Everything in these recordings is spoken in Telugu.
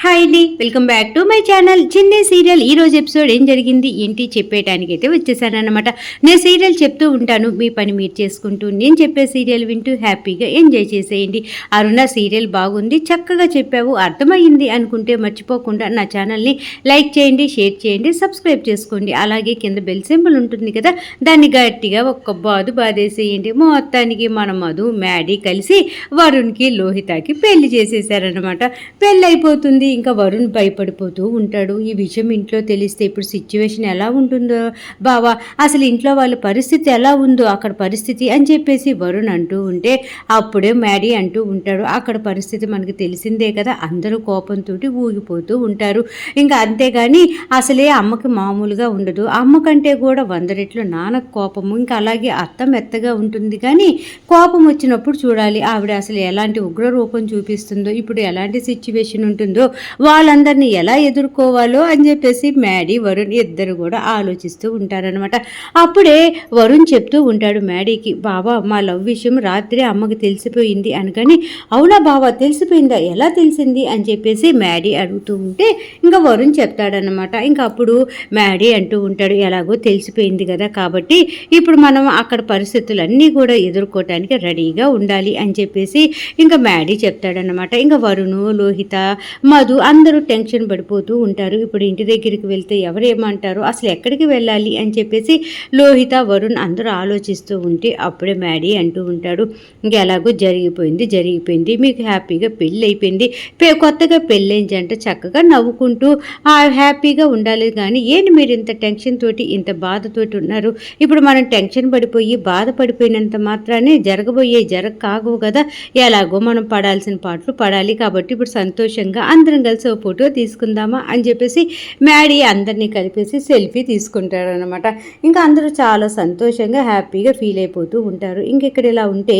హాయ్ అండి welcome back to my channel చిన్న సీరియల్ ఈ రోజు ఎపిసోడ్ ఏం జరిగింది ఏంటి చెప్పేటానికి అయితే వచ్చేసాను అనమాట నేను సీరియల్ చెప్తూ ఉంటాను మీ పని మీరు చేసుకుంటూ. నేను చెప్పే సీరియల్ వింటూ హ్యాపీగా ఎంజాయ్ చేసేయండి. అరుణ సీరియల్ బాగుంది చక్కగా చెప్పావు అర్థమైంది అనుకుంటే మర్చిపోకుండా నా ఛానల్ని లైక్ చేయండి షేర్ చేయండి సబ్స్క్రైబ్ చేసుకోండి. అలాగే కింద బెల్ సింబల్ ఉంటుంది కదా దాన్ని గట్టిగా ఒక్క బాదు బాధేసేయండి మొత్తానికి మన మధు మ్యాడీ కలిసి వరుణ్కి లోహితాకి పెళ్ళి చేసేసారనమాట పెళ్ళి అయిపోతుంది ఇంకా వరుణ్ భయపడిపోతూ ఉంటాడు. ఈ విషయం ఇంట్లో తెలిస్తే ఇప్పుడు సిచ్యువేషన్ ఎలా ఉంటుందో? బావా అసలు ఇంట్లో వాళ్ళ పరిస్థితి ఎలా ఉందో అక్కడ పరిస్థితి అని చెప్పేసి వరుణ్ అంటూ ఉంటే అప్పుడే మ్యాడీ అంటూ ఉంటాడు. అక్కడ పరిస్థితి మనకి తెలిసిందే కదా. అందరూ కోపంతో ఊగిపోతూ ఉంటారు. ఇంకా అంతేగాని అసలే అమ్మకి మామూలుగా ఉండదు. అమ్మ కంటే కూడా వంద రెట్లు నాన్న కోపము ఇంకా అలాగే అత్త మెత్తగా ఉంటుంది. కానీ కోపం వచ్చినప్పుడు చూడాలి ఆవిడ అసలు ఎలాంటి ఉగ్ర రూపం చూపిస్తుందో ఇప్పుడు ఎలాంటి సిచ్యువేషన్ ఉంటుందో వాళ్ళందరినీ ఎలా ఎదుర్కోవాలో అని చెప్పేసి మ్యాడీ వరుణ్ ఇద్దరు కూడా ఆలోచిస్తూ ఉంటారనమాట అప్పుడే వరుణ్ చెప్తూ ఉంటాడు మ్యాడీకి బాబా మా లవ్ విషయం రాత్రి అమ్మకి తెలిసిపోయింది అనకని అవునా బాబా తెలిసిపోయిందా? ఎలా తెలిసింది? అని చెప్పేసి మ్యాడీ అడుగుతూ ఉంటే ఇంకా వరుణ్ చెప్తాడనమాట ఇంకా అప్పుడు మ్యాడీ అంటూ ఉంటాడు ఎలాగో తెలిసిపోయింది కదా కాబట్టి ఇప్పుడు మనం అక్కడ పరిస్థితులన్నీ కూడా ఎదుర్కోవటానికి రెడీగా ఉండాలి అని చెప్పేసి ఇంకా మ్యాడీ చెప్తాడనమాట ఇంకా వరుణు లోహిత మధు అందరూ టెన్షన్ పడిపోతూ ఉంటారు. ఇప్పుడు ఇంటి దగ్గరికి వెళ్తే ఎవరేమంటారు? అసలు ఎక్కడికి వెళ్ళాలి అని చెప్పేసి లోహిత వరుణ్ అందరూ ఆలోచిస్తూ ఉంటే అప్పుడే మ్యాడీ అంటూ ఉంటాడు ఇంకా ఎలాగో జరిగిపోయింది జరిగిపోయింది మీకు హ్యాపీగా పెళ్ళి అయిపోయింది పె- కొత్తగా పెళ్ళైన జంట చక్కగా నవ్వుకుంటూ హ్యాపీగా ఉండాలి కానీ ఏంటి మీరు ఇంత టెన్షన్ తోటి ఇంత బాధతోటి ఉన్నారు? ఇప్పుడు మనం టెన్షన్ పడిపోయి బాధపడిపోయినంత మాత్రానే జరగబోయే జరగ కాగవు కదా? ఎలాగో మనం పడాల్సిన పాటలు పడాలి కాబట్టి ఇప్పుడు సంతోషంగా అందరం కలిసి ఓ ఫోటో తీసుకుందామా అని చెప్పేసి మ్యాడీ అందరినీ కలిపేసి సెల్ఫీ తీసుకుంటారనమాట ఇంకా అందరూ చాలా సంతోషంగా హ్యాపీగా ఫీల్ అయిపోతూ ఉంటారు. ఇంక ఇక్కడ ఇలా ఉంటే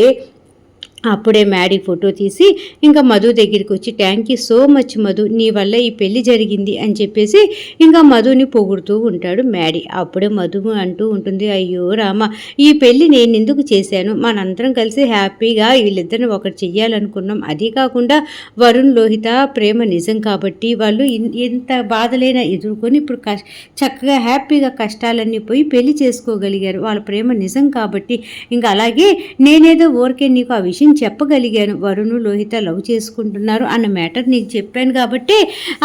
అప్పుడే మ్యాడీ ఫోటో తీసి ఇంకా మధు దగ్గరికి వచ్చి thank you so much Madhu. నీ వల్ల ఈ పెళ్ళి జరిగింది అని చెప్పేసి ఇంకా మధుని పొగుడుతూ ఉంటాడు మ్యాడీ. అప్పుడే మధు అంటూ ఉంటుంది అయ్యో రామ ఈ పెళ్ళి నేను ఎందుకు చేశాను? మనందరం కలిసి హ్యాపీగా వీళ్ళిద్దరిని ఒకటి చెయ్యాలనుకున్నాం. అది కాకుండా వరుణ్ లోహిత ప్రేమ నిజం కాబట్టి వాళ్ళు ఇన్- ఎంత బాధలైనా ఎదుర్కొని ఇప్పుడు కష్ చక్కగా హ్యాపీగా కష్టాలన్నీ పోయి పెళ్ళి చేసుకోగలిగారు. వాళ్ళ ప్రేమ నిజం కాబట్టి ఇంకా అలాగే నేనేదో ఊరికే నీకు ఆ విషయం నేను చెప్పగలిగాను. వరుణు లోహిత లవ్ చేసుకుంటున్నారు అన్న మ్యాటర్ నీకు చెప్పాను కాబట్టి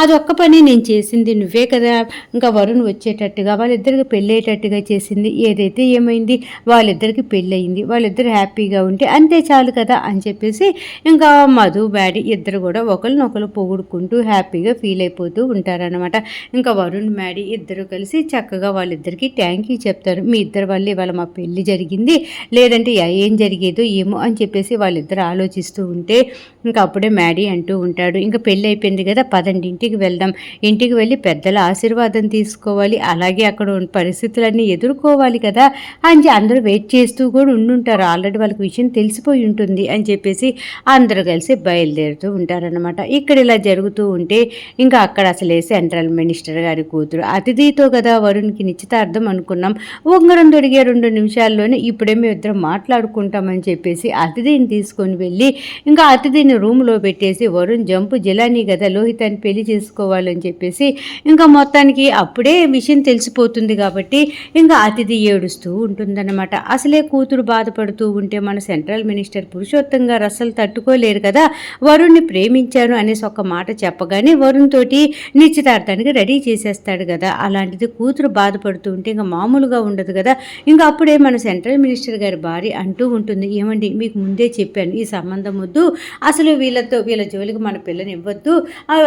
అది ఒక్క పని నేను చేసింది. నువ్వే కదా ఇంకా వరుణ్ వచ్చేటట్టుగా వాళ్ళిద్దరికి పెళ్ళేటట్టుగా చేసింది. ఏదైతే ఏమైంది? వాళ్ళిద్దరికి పెళ్ళయింది. వాళ్ళిద్దరు హ్యాపీగా ఉంటే అంతే చాలు కదా అని చెప్పేసి ఇంకా మధు బ్యాడి ఇద్దరు కూడా ఒకరినొకరు పొగుడుకుంటూ హ్యాపీగా ఫీల్ అయిపోతూ ఉంటారనమాట ఇంకా వరుణ్ మ్యాడీ ఇద్దరు కలిసి చక్కగా వాళ్ళిద్దరికి థ్యాంక్ యూ చెప్తారు. మీ ఇద్దరు వల్ల ఇవాళ మా పెళ్ళి జరిగింది. లేదంటే ఏం జరిగేదో ఏమో అని చెప్పేసి వాళ్ళిద్దరు ఆలోచిస్తూ ఉంటే ఇంకా అప్పుడే మ్యాడీ అంటూ ఉంటాడు ఇంకా పెళ్ళి అయిపోయింది కదా పదండి ఇంటికి వెళ్దాం. ఇంటికి వెళ్ళి పెద్దల ఆశీర్వాదం తీసుకోవాలి అలాగే అక్కడ ఉన్న పరిస్థితులన్నీ ఎదుర్కోవాలి కదా అని అందరూ వెయిట్ చేస్తూ కూడా ఉండుంటారు. ఆల్రెడీ వాళ్ళకి విషయం తెలిసిపోయి ఉంటుంది అని చెప్పేసి అందరూ కలిసి బయలుదేరుతూ ఉంటారనమాట ఇక్కడ ఇలా జరుగుతూ ఉంటే ఇంకా అక్కడ అసలే సెంట్రల్ మినిస్టర్ గారి కూతురు అతిథితో కదా వరుణ్కి నిశ్చితార్థం అనుకున్నాం. ఉంగరం దొరికే రెండు నిమిషాల్లోనే ఇప్పుడే మేము ఇద్దరం మాట్లాడుకుంటామని చెప్పేసి అతిథిని తీసుకొని వెళ్ళి ఇంకా అతిథిని రూమ్లో పెట్టేసి వరుణ్ జంపు జిలానీ కదా లోహితాన్ని పెళ్ళి చేసుకోవాలని చెప్పేసి ఇంకా మొత్తానికి అప్పుడే విషయం తెలిసిపోతుంది కాబట్టి ఇంకా అతిథి ఏడుస్తూ ఉంటుందన్నమాట. అసలే కూతురు బాధపడుతూ ఉంటే మన సెంట్రల్ మినిస్టర్ పురుషోత్తంగా రసలు అసలు తట్టుకోలేరు కదా. వరుణ్ణి ప్రేమించాను అనేసి ఒక మాట చెప్పగానే వరుణ్ తోటి నిశ్చితార్థానికి రెడీ చేసేస్తాడు కదా. అలాంటిది కూతురు బాధపడుతూ ఉంటే ఇంకా మామూలుగా ఉండదు కదా. ఇంకా అప్పుడే మన సెంట్రల్ మినిస్టర్ గారి భార్య అంటూ ఉంటుంది ఏమండి మీకు ముందే చెప్పాను ఈ సంబంధం వద్దు. అసలు వీళ్ళతో వీళ్ళ జోలికి మన పిల్లని ఇవ్వద్దు.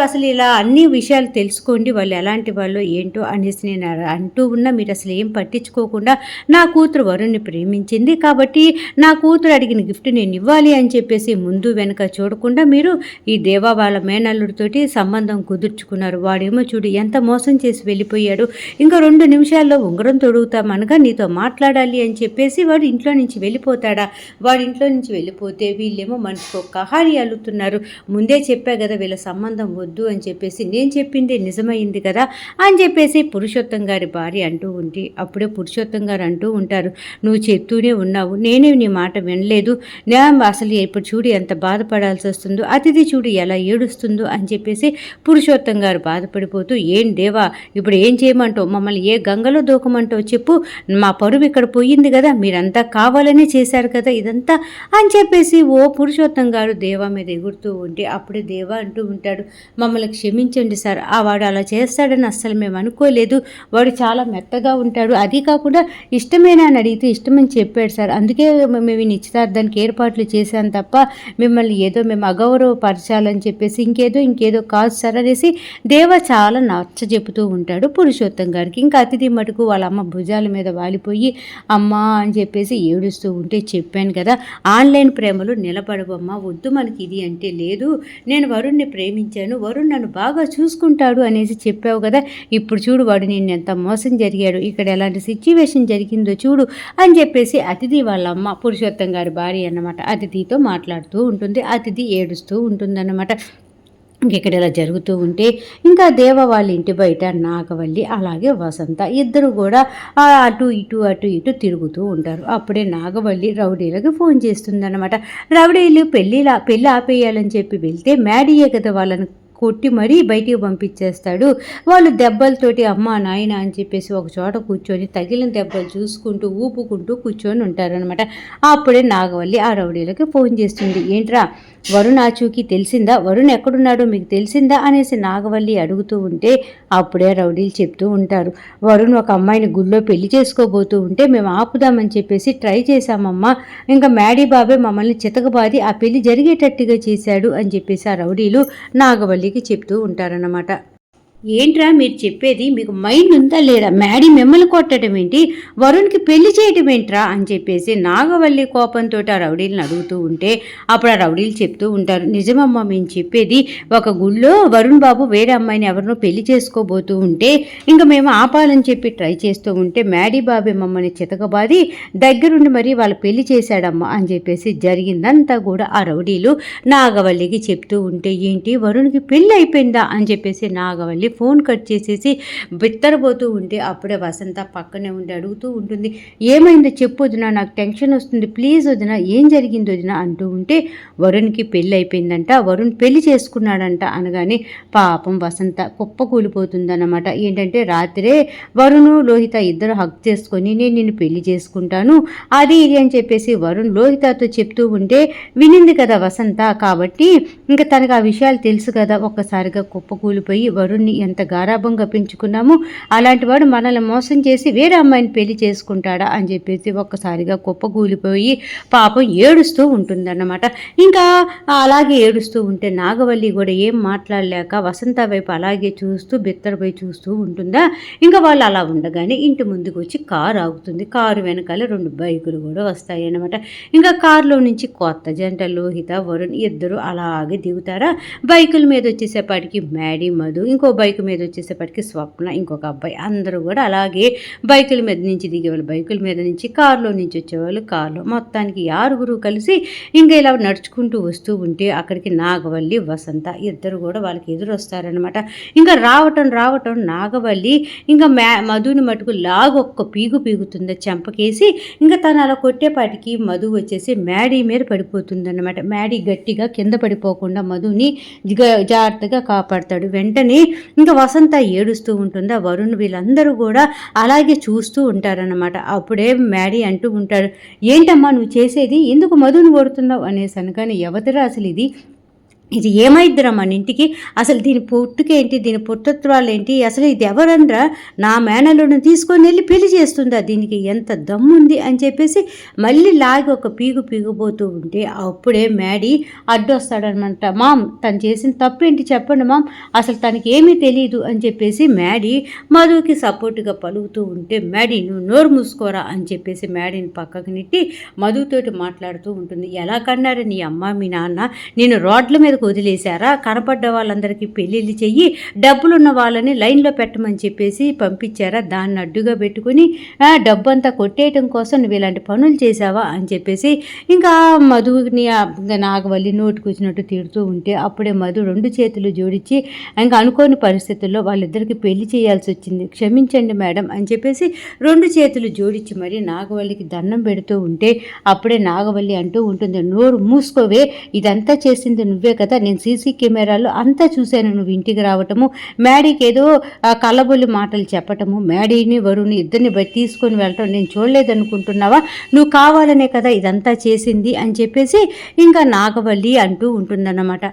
అసలు ఇలా అన్ని విషయాలు తెలుసుకోండి వాళ్ళు ఎలాంటి వాళ్ళు ఏంటో అనేసి నేను అంటూ ఉన్నా మీరు అసలు ఏం పట్టించుకోకుండా నా కూతురు వరుణ్ణి ప్రేమించింది. కాబట్టి నా కూతురు అడిగిన గిఫ్ట్ నేను ఇవ్వాలి అని చెప్పేసి ముందు వెనక చూడకుండా మీరు ఈ దేవా వాళ్ళ మేనల్లుడితోటి సంబంధం కుదుర్చుకున్నారు. వాడేమో చూడు ఎంత మోసం చేసి వెళ్ళిపోయాడు. ఇంకా రెండు నిమిషాల్లో ఉంగరం తొడుగుతామనగా నీతో మాట్లాడాలి అని చెప్పేసి వాడు ఇంట్లో నుంచి వెళ్ళిపోతాడా? వాడి ఇంట్లో నుంచి వెళ్ళిపోతే పోతే వీళ్ళేమో మనసుకు కహారి అల్లుతున్నారు. ముందే చెప్పా కదా వీళ్ళ సంబంధం వద్దు అని చెప్పేసి నేను చెప్పింది నిజమైంది కదా అని చెప్పేసి పురుషోత్తం గారి భార్య అంటూ ఉంటే అప్పుడే పురుషోత్తం గారు అంటూ ఉంటారు నువ్వు చెప్తూనే ఉన్నావు నేనే నీ మాట వినలేదు నా అసలు ఇప్పుడు చూడు ఎంత బాధపడాల్సి వస్తుందో అతిథి చూడు ఎలా ఏడుస్తుందో అని చెప్పేసి పురుషోత్తం గారు బాధపడిపోతూ ఏం దేవా ఇప్పుడు ఏం చేయమంటావు? మమ్మల్ని ఏ గంగలో దూకమంటావు చెప్పు మా పరువు ఇక్కడ పోయింది కదా మీరంతా కావాలనే చేశారు కదా ఇదంతా అని చెప్పేసి ఓ పురుషోత్తం గారు దేవా మీద ఎగురుతూ ఉంటే అప్పుడే దేవా అంటూ ఉంటాడు మమ్మల్ని క్షమించండి సార్ ఆ వాడు అలా చేస్తాడని అస్సలు మేము అనుకోలేదు. వాడు చాలా మెత్తగా ఉంటాడు. అది కాకుండా ఇష్టమేనా అని అడిగితే ఇష్టమని చెప్పాడు సార్. అందుకే మేము నిశ్చితార్థానికి ఏర్పాట్లు చేశాను తప్ప మిమ్మల్ని ఏదో మేము అగౌరవపరచాలని చెప్పేసి ఇంకేదో ఇంకేదో కాదు సార్ అనేసి దేవ చాలా నచ్చ చెబుతూ ఉంటాడు పురుషోత్తం గారికి. ఇంకా అతిథి మటుకు వాళ్ళ అమ్మ భుజాల మీద వాలిపోయి అమ్మా అని చెప్పేసి ఏడుస్తూ ఉంటే చెప్పాను కదా ఆన్లైన్ ప్రేమలు నిలబడవమ్మా వద్దు మనకి ఇది అంటే లేదు. నేను వరుణ్ణి ప్రేమించాను వరుణ్ నన్ను బాగా చూసుకుంటాడు అనేసి చెప్పావు కదా. ఇప్పుడు చూడు వాడు నేను ఎంత మోసం జరిగాడు ఇక్కడ ఎలాంటి సిచ్యువేషన్ జరిగిందో చూడు అని చెప్పేసి అతిథి వాళ్ళ అమ్మ పురుషోత్తం గారి భార్య అన్నమాట అతిథితో మాట్లాడుతూ ఉంటుంది అతిథి ఏడుస్తూ ఉంటుందన్నమాట. ఇక్కడ ఇలా జరుగుతూ ఉంటే ఇంకా దేవ వాళ్ళ ఇంటి బయట నాగవల్లి అలాగే వసంత ఇద్దరు కూడా అటు ఇటు అటు ఇటు తిరుగుతూ ఉంటారు. అప్పుడే నాగవల్లి రౌడీలకు ఫోన్ చేస్తుందన్నమాట. రౌడీలు పెళ్ళిలా పెళ్ళి ఆపేయాలని చెప్పి వెళ్తే మ్యాడీయే కదా వాళ్ళని కొట్టి మరీ బయటికి పంపించేస్తాడు. వాళ్ళు దెబ్బలతోటి అమ్మ నాయన అని చెప్పేసి ఒక చోట కూర్చొని తగిలిన దెబ్బలు చూసుకుంటూ ఊపుకుంటూ కూర్చొని ఉంటారనమాట అప్పుడే నాగవల్లి ఆ రౌడీలకి ఫోన్ చేస్తుంది. ఏంట్రా వరుణ్ ఆచూకి తెలిసిందా? వరుణ్ ఎక్కడున్నాడో మీకు తెలిసిందా? అనేసి నాగవల్లి అడుగుతూ ఉంటే అప్పుడే రౌడీలు చెప్తూ ఉంటారు. వరుణ్ ఒక అమ్మాయిని గుళ్ళో పెళ్ళి చేసుకోబోతూ ఉంటే మేము ఆపుదామని చెప్పేసి ట్రై చేశామమ్మా. ఇంకా మ్యాడీ బాబే మమ్మల్ని చితకబాది ఆ పెళ్ళి జరిగేటట్టుగా చేశాడు అని చెప్పేసి ఆ రౌడీలు నాగవల్లి నాగవల్లికి చెప్తూ ఉంటారన్నమాట. ఏంట్రా మీరు చెప్పేది? మీకు మైండ్ ఉందా లేదా? మ్యాడీ మిమ్మల్ని కొట్టడం ఏంటి? వరుణ్కి పెళ్ళి చేయటం ఏంట్రా? అని చెప్పేసి నాగవల్లి కోపంతో ఆ రౌడీలను అడుగుతూ ఉంటే అప్పుడు ఆ రౌడీలు చెప్తూ ఉంటారు. నిజమమ్మా మేము చెప్పేది ఒక గుళ్ళో వరుణ్ బాబు వేరే అమ్మాయిని ఎవరినో పెళ్ళి చేసుకోబోతూ ఉంటే ఇంకా మేము ఆపాలని చెప్పి ట్రై చేస్తూ ఉంటే మ్యాడీ బాబే మమ్మల్ని చితకబాది దగ్గరుండి మరీ వాళ్ళు పెళ్ళి చేశాడమ్మా అని చెప్పేసి జరిగిందంతా కూడా ఆ రౌడీలు నాగవల్లికి చెప్తూ ఉంటే ఏంటి వరుణ్కి పెళ్ళి అయిపోయిందా? అని చెప్పేసి నాగవల్లి ఫోన్ కట్ చేసేసి బిత్తరబోతూ ఉంటే అప్పుడే వసంత పక్కనే ఉండి అడుగుతూ ఉంటుంది. ఏమైందో చెప్పు వదిన నాకు టెన్షన్ వస్తుంది. ప్లీజ్ వదిన ఏం జరిగింది వదిన అంటూ ఉంటే వరుణ్కి పెళ్ళి అయిపోయిందంట వరుణ్ పెళ్ళి చేసుకున్నాడంట అనగానే పాపం వసంత కుప్ప కూలిపోతుందన్నమాట ఏంటంటే రాత్రే వరుణ్ లోహిత ఇద్దరు హక్ చేసుకొని నేను నిన్ను పెళ్ళి చేసుకుంటాను అది ఇది అని చెప్పేసి వరుణ్ లోహితతో చెప్తూ ఉంటే వినింది కదా వసంత. కాబట్టి ఇంకా తనకు ఆ విషయాలు తెలుసు కదా. ఒక్కసారిగా కుప్ప కూలిపోయి వరుణ్ని ఎంత గారాభంగా పెంచుకున్నాము అలాంటి వాడు మనల్ని మోసం చేసి వేరే అమ్మాయిని పెళ్ళి చేసుకుంటాడా అని చెప్పేసి ఒక్కసారిగా కుప్పగూలిపోయి పాపం ఏడుస్తూ ఉంటుందన్నమాట. ఇంకా అలాగే ఏడుస్తూ ఉంటే నాగవల్లి కూడా ఏం మాట్లాడలేక వసంత వైపు అలాగే చూస్తూ బిత్తరపై చూస్తూ ఉంటుందా? ఇంకా వాళ్ళు అలా ఉండగానే ఇంటి ముందుకు వచ్చి కారు ఆగుతుంది. కారు వెనకాల రెండు బైకులు కూడా వస్తాయి అన్నమాట ఇంకా కారులో నుంచి కొత్త జంట లోహిత వరుణ్ ఇద్దరు అలాగే దిగుతారా? బైకుల మీద వచ్చేసేపాటికి మ్యాడీ మధు ఇంకో బైక్ బైక్ మీద వచ్చేసేపటికి స్వప్న ఇంకొక అబ్బాయి. అందరూ కూడా అలాగే బైకుల మీద నుంచి దిగేవాళ్ళు. బైకుల మీద నుంచి కారులో నుంచి వచ్చేవాళ్ళు కారులో. మొత్తానికి ఆరుగురు కలిసి ఇంకా ఇలా నడుచుకుంటూ వస్తూ ఉంటే అక్కడికి నాగవల్లి వసంత ఇద్దరు కూడా వాళ్ళకి ఎదురు వస్తారనమాట ఇంకా రావటం రావటం నాగవల్లి ఇంకా మ్యా మధుని మటుకు లాగు ఒక్క పీగు పీగుతుంది చెంపకేసి ఇంకా తను అలా కొట్టేపాటికి మధు వచ్చేసి మ్యాడీ మీద పడిపోతుందన్నమాట. మ్యాడీ గట్టిగా కింద పడిపోకుండా మధుని జాగ్రత్తగా కాపాడతాడు. వెంటనే ఇంకా వసంత ఏడుస్తూ ఉంటుంది. ఆ వరుణ్ వీళ్ళందరూ కూడా అలాగే చూస్తూ ఉంటారనమాట అప్పుడే మ్యాడీ అంటూ ఉంటాడు ఏంటమ్మా నువ్వు చేసేది? ఎందుకు మధును కొడుతున్నావు? అనేసి అనగానే ఎవతిరా అసలు ఇది ఇది ఏమైద్దిరా మన ఇంటికి? అసలు దీని పుట్టుకేంటి దీని పుట్టత్వాలు ఏంటి? అసలు ఇది ఎవరనరా నా మేనల్లుని తీసుకొని వెళ్ళి పెళ్ళి చేస్తుందా? దీనికి ఎంత దమ్ముంది అని చెప్పేసి మళ్ళీ లాగి ఒక పీగు పీగుపోతూ ఉంటే అప్పుడే మ్యాడీ అడ్డొస్తాడనమాట. మామ్ తను చేసిన తప్పు ఏంటి చెప్పండి మామ్? అసలు తనకి ఏమీ తెలియదు అని చెప్పేసి మ్యాడీ మధుకి సపోర్ట్గా పలుకుతూ ఉంటే మ్యాడీ నువ్వు నోరు మూసుకోరా అని చెప్పేసి మ్యాడీని పక్కకు నెట్టి మధుతోటి మాట్లాడుతూ ఉంటుంది. ఎలా కన్నారని నీ అమ్మ మీ నాన్న? నేను రోడ్ల మీద మీదకి వదిలేశారా? కనపడ్డ వాళ్ళందరికీ పెళ్ళిళ్ళు చెయ్యి డబ్బులున్న వాళ్ళని లైన్లో పెట్టమని చెప్పేసి పంపించారా? దాన్ని అడ్డుగా పెట్టుకుని డబ్బంతా కొట్టేయటం కోసం నువ్వు ఇలాంటి పనులు చేసావా అని చెప్పేసి ఇంకా మధుని నాగవల్లి నోటికి వచ్చినట్టు తిడుతూ ఉంటే అప్పుడే మధు రెండు చేతులు జోడించి ఇంకా అనుకోని పరిస్థితుల్లో వాళ్ళిద్దరికి పెళ్ళి చేయాల్సి వచ్చింది. క్షమించండి మేడం అని చెప్పేసి రెండు చేతులు జోడించి మరి నాగవల్లికి దండం పెడుతూ ఉంటే అప్పుడే నాగవల్లి అంటూ ఉంటుంది నోరు మూసుకోవే ఇదంతా చేసింది నువ్వే కదా నేను సీసీ కెమెరాలో అంతా చూశాను. నువ్వు ఇంటికి రావటము మ్యాడీకి ఏదో కలబొల్లి మాటలు చెప్పటము మ్యాడీని వరుణ్ ఇద్దరిని బట్టి తీసుకొని వెళ్ళటం నేను చూడలేదనుకుంటున్నావా? నువ్వు కావాలనే కదా ఇదంతా చేసింది అని చెప్పేసి ఇంకా నాగవల్లి అంటూ ఉంటుందన్నమాట.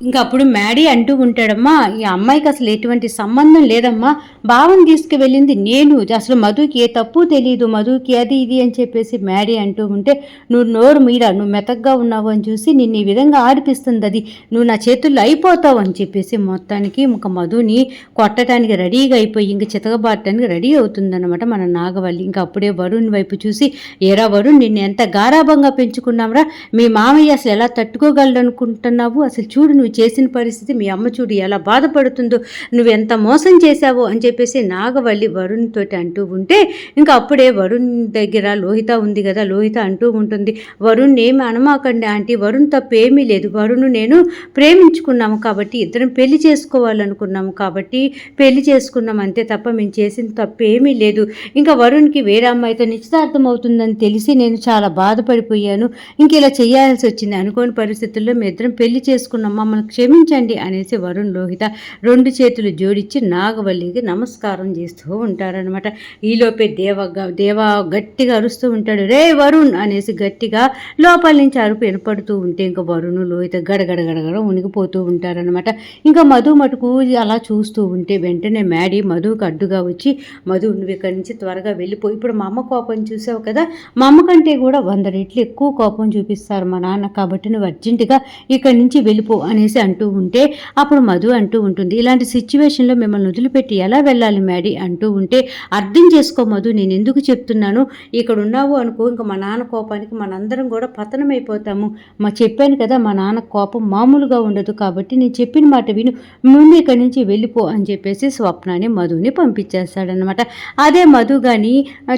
ఇంకా అప్పుడు మ్యాడీ అంటూ ఉంటాడమ్మా ఈ అమ్మాయికి అసలు ఎటువంటి సంబంధం లేదమ్మా. బావని తీసుకువెళ్ళింది నేను. అసలు మధుకి ఏ తప్పు తెలియదు మధుకి అది ఇది అని చెప్పేసి మ్యాడీ అంటూ ఉంటే నువ్వు నోరు మీద నువ్వు మెతగ్గా ఉన్నావు అని చూసి నిన్ను ఈ విధంగా ఆడిపిస్తుంది అది. నువ్వు నా చేతుల్లో అయిపోతావు అని చెప్పేసి మొత్తానికి ఇంక మధుని కొట్టడానికి రెడీగా అయిపోయి ఇంక చితకబారటానికి రెడీ అవుతుందన్నమాట మన నాగవల్లి. ఇంకా అప్పుడే వరుణ్ వైపు చూసి ఏరా వరుణ్ నిన్ను ఎంత గారాభంగా పెంచుకున్నావురా? మీ మామయ్య అసలు ఎలా తట్టుకోగలడు అనుకుంటున్నావు అసలు చూడు నువ్వు చేసిన పరిస్థితి మీ అమ్మ చూడు ఎలా బాధపడుతుందో నువ్వు ఎంత మోసం చేశావు అని చెప్పేసి నాగవల్లి వరుణ్ తోటి అంటూ ఉంటే ఇంకా అప్పుడే వరుణ్ దగ్గర లోహిత ఉంది కదా లోహిత అంటూ ఉంటుంది వరుణ్ ఏమి అనమాకండి ఆంటీ వరుణ్ తప్పు ఏమీ లేదు వరుణ్ నేను ప్రేమించుకున్నాము కాబట్టి ఇద్దరం పెళ్ళి చేసుకోవాలనుకున్నాము కాబట్టి పెళ్ళి చేసుకున్నాం అంతే తప్ప మేము చేసిన తప్పు ఏమీ లేదు. ఇంకా వరుణ్కి వేరే అమ్మాయితో నిశ్చితార్థం అవుతుందని తెలిసి నేను చాలా బాధపడిపోయాను. ఇంక ఇలా చేయాల్సి వచ్చింది. అనుకోని పరిస్థితుల్లో మీ ఇద్దరం పెళ్ళి చేసుకున్నాం. మమ్మల్ని క్షమించండి అనేసి వరుణ్ లోహిత రెండు చేతులు జోడించి నాగవల్లికి నమస్కారం చేస్తూ ఉంటారనమాట ఈలోపే దేవ దేవ గట్టిగా అరుస్తూ ఉంటాడు. రే వరుణ్ అనేసి గట్టిగా లోపల నుంచి అరుపు వినపడుతూ ఉంటే ఇంకా వరుణ్ లోహిత గడగడగడగడ గడగడ ఉనిగిపోతూ ఉంటారనమాట ఇంకా మధు మటుకు అలా చూస్తూ ఉంటే వెంటనే మ్యాడీ మధుకు అడ్డుగా వచ్చి మధు నువ్వు ఇక్కడి నుంచి త్వరగా వెళ్ళిపో. ఇప్పుడు మా అమ్మ కోపం చూసావు కదా మా అమ్మ కంటే కూడా వంద రెట్లు ఎక్కువ కోపం చూపిస్తారు మా నాన్న. కాబట్టి నువ్వు అర్జెంటుగా ఇక్కడి నుంచి వెళ్ళిపో అనేసి అంటూ ఉంటే అప్పుడు మధు అంటూ ఉంటుంది ఇలాంటి సిచ్యువేషన్లో మిమ్మల్ని వదిలిపెట్టి ఎలా వెళ్ళాలి మ్యాడీ? అంటూ ఉంటే అర్థం చేసుకో మధు నేను ఎందుకు చెప్తున్నాను? ఇక్కడ ఉన్నావు అనుకో ఇంకా మా నాన్న కోపానికి మనందరం కూడా పతనమైపోతాము. మా చెప్పాను కదా మా నాన్న కోపం మామూలుగా ఉండదు కాబట్టి నేను చెప్పిన మాట విను. ముందు ఇక్కడి నుంచి వెళ్ళిపో అని చెప్పేసి స్వప్నాన్ని మధుని పంపించేస్తాడనమాట అదే మధు కానీ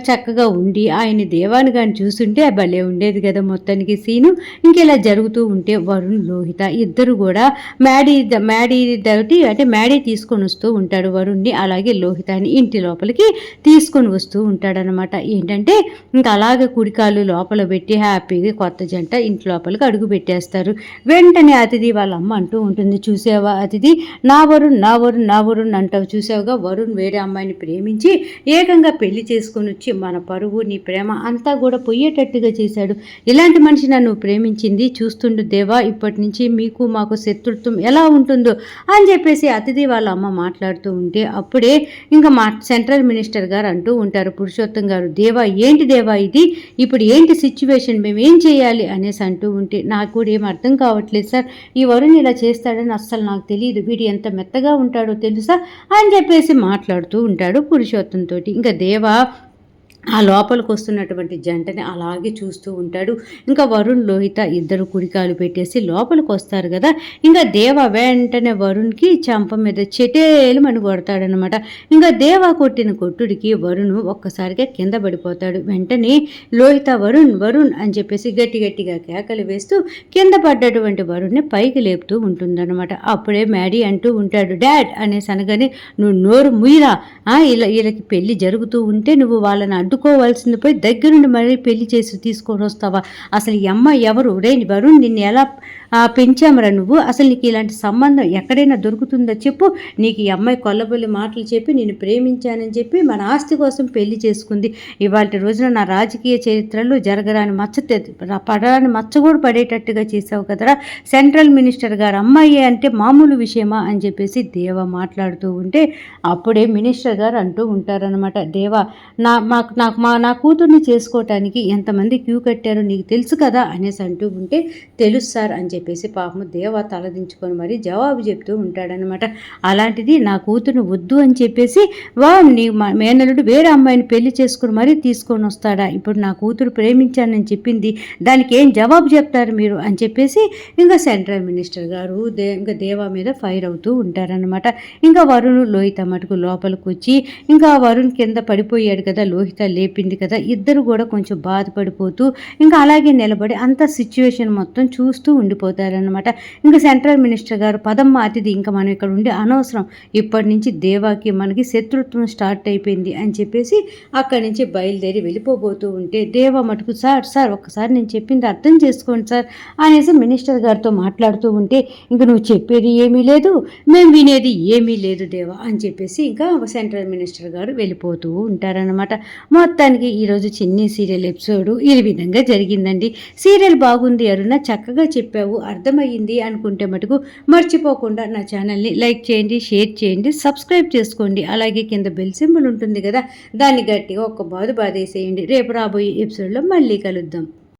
చక్కగా ఉండి ఆయన దేవాన్ని కానీ చూస్తుంటే భలే ఉండేది కదా మొత్తానికి సీను. ఇంకెలా జరుగుతూ ఉంటే వరుణ్ లోహిత ఇద్దరు కూడా మ్యాడీ మ్యాడీ తోటి అంటే మ్యాడీ తీసుకొని వస్తూ ఉంటాడు వరుణ్ణి అలాగే లోహితాన్ని ఇంటి లోపలికి తీసుకొని వస్తూ ఉంటాడనమాట ఏంటంటే ఇంకా అలాగే కుడికాలు లోపల పెట్టి హ్యాపీగా కొత్త జంట ఇంటి లోపలికి అడుగు పెట్టేస్తారు. వెంటనే అతిథి వాళ్ళ అమ్మ అంటూ ఉంటుంది చూసావా అతిథి? నా వరుణ్ నా వరుణ్ నా వరుణ్ అంటావు. చూసావుగా? వరుణ్ వేరే అమ్మాయిని ప్రేమించి ఏకంగా పెళ్ళి చేసుకొని వచ్చి మన పరువు నీ ప్రేమ అంతా కూడా పోయేటట్టుగా చేశాడు. ఇలాంటి మనిషి నన్ను ప్రేమించింది చూస్తుండు దేవా ఇప్పటి నుంచి మీకు మాకు శత్రుత్వం ఎలా ఉంటుందో అని చెప్పేసి అతిథి వాళ్ళ అమ్మ మాట్లాడుతూ ఉంటే అప్పుడే ఇంకా మా సెంట్రల్ మినిస్టర్ గారు అంటూ ఉంటారు పురుషోత్తం గారు దేవా ఏంటి దేవా ఇది? ఇప్పుడు ఏంటి సిచ్యువేషన్ మేము ఏం చేయాలి? అనేసి అంటూ ఉంటే నాకు కూడా ఏం అర్థం కావట్లేదు సార్. ఈ వరుణ్ ఇలా చేస్తాడని అస్సలు నాకు తెలియదు. వీడు ఎంత మెత్తగా ఉంటాడో తెలుసా? అని చెప్పేసి మాట్లాడుతూ ఉంటాడు పురుషోత్తం తోటి. ఇంకా దేవా ఆ లోపలికి వస్తున్నటువంటి జంటని అలాగే చూస్తూ ఉంటాడు. ఇంకా వరుణ్ లోహిత ఇద్దరు కుడికాలు పెట్టేసి లోపలికి వస్తారు కదా. ఇంకా దేవ వెంటనే వరుణ్కి చంప మీద చెటేలు మని కొడతాడనమాట ఇంకా దేవ కొట్టిన కొట్టుడికి వరుణ్ ఒక్కసారిగా కింద పడిపోతాడు. వెంటనే లోహిత వరుణ్ వరుణ్ అని చెప్పేసి గట్టి గట్టిగా కేకలు వేస్తూ కింద పడ్డటువంటి వరుణ్ని పైకి లేపుతూ ఉంటుందన్నమాట. అప్పుడే మ్యాడీ అంటూ ఉంటాడు డాడ్ అనేసి అనగానే నువ్వు నోరు ముయిరా ఇలా వీళ్ళకి పెళ్ళి జరుగుతూ ఉంటే నువ్వు వాళ్ళని అడ్డుకోవాల్సింది దగ్గరుండి మరీ పెళ్ళి చేసి తీసుకొని వస్తావా? అసలు ఈ అమ్మాయి ఎవరు? రే వరుణ్ నిన్ను ఎలా పెంచామరా నువ్వు. అసలు నీకు ఇలాంటి సంబంధం ఎక్కడైనా దొరుకుతుందో చెప్పు. నీకు ఈ అమ్మాయి కొల్లబొల్లి మాటలు చెప్పి నేను ప్రేమించానని చెప్పి మన ఆస్తి కోసం పెళ్ళి చేసుకుంది. ఇవాళ రోజున నా రాజకీయ చరిత్రలో జరగరాని మచ్చ పడరాని మచ్చ కూడా పడేటట్టుగా చేసావు కదరా. సెంట్రల్ మినిస్టర్ గారు అమ్మాయి అంటే మామూలు విషయమా అని చెప్పేసి దేవ మాట్లాడుతూ ఉంటే అప్పుడే మినిస్టర్ గారు అంటూ ఉంటారనమాట దేవా నా మాకు నాకు మా నా కూతుర్ని చేసుకోవటానికి ఎంతమంది క్యూ కట్టారో నీకు తెలుసు కదా అనేసి అంటూ ఉంటే తెలుసు సార్ అని చెప్పి చెప్పేసి పాపము దేవ తలదించుకొని మరి జవాబు చెప్తూ ఉంటాడనమాట అలాంటిది నా కూతురు వద్దు అని చెప్పేసి వా నీ మేనలుడు మేనల్లుడు వేరే అమ్మాయిని పెళ్ళి చేసుకుని మరీ తీసుకొని వస్తాడా? ఇప్పుడు నా కూతురు ప్రేమించానని చెప్పింది. దానికి ఏం జవాబు చెప్తారు మీరు? అని చెప్పేసి ఇంకా సెంట్రల్ మినిస్టర్ గారు దే ఇంకా దేవా మీద ఫైర్ అవుతూ ఉంటారనమాట ఇంకా వరుణ్ లోహిత మటుకు లోపలికి వచ్చి ఇంకా వరుణ్ కింద పడిపోయాడు కదా లోహిత లేపింది కదా ఇద్దరు కూడా కొంచెం బాధపడిపోతూ ఇంకా అలాగే నిలబడి అంత సిచ్యువేషన్ మొత్తం చూస్తూ ఉండిపోతారనమాట ఇంకా సెంట్రల్ మినిస్టర్ గారు పదమ్మ అతిథి ఇంకా మనం ఇక్కడ ఉండి అనవసరం. ఇప్పటి నుంచి దేవాకి మనకి శత్రుత్వం స్టార్ట్ అయిపోయింది అని చెప్పేసి అక్కడి నుంచి బయలుదేరి వెళ్ళిపోబోతూ ఉంటే దేవా మటుకు సార్ సార్ ఒక్కసారి నేను చెప్పింది అర్థం చేసుకోండి సార్ అనేసి మినిస్టర్ గారితో మాట్లాడుతూ ఉంటే ఇంక నువ్వు చెప్పేది ఏమీ లేదు మేము వినేది ఏమీ లేదు దేవా అని చెప్పేసి ఇంకా సెంట్రల్ మినిస్టర్ గారు వెళ్ళిపోతూ ఉంటారనమాట మొత్తానికి ఈరోజు చిన్ని సీరియల్ ఎపిసోడ్ ఈ విధంగా జరిగిందండి. సీరియల్ బాగుంది అరుణ చక్కగా చెప్పావు. అర్థమయ్యింది అనుకుంటే మటుకు మర్చిపోకుండా నా ఛానల్ని లైక్ చేయండి షేర్ చేయండి సబ్స్క్రైబ్ చేసుకోండి. అలాగే కింద బెల్ సింబల్ ఉంటుంది కదా దాన్ని గట్టిగా ఒక్క బాధ బాధేసేయండి. రేపు రాబోయే ఎపిసోడ్లో మళ్ళీ కలుద్దాం.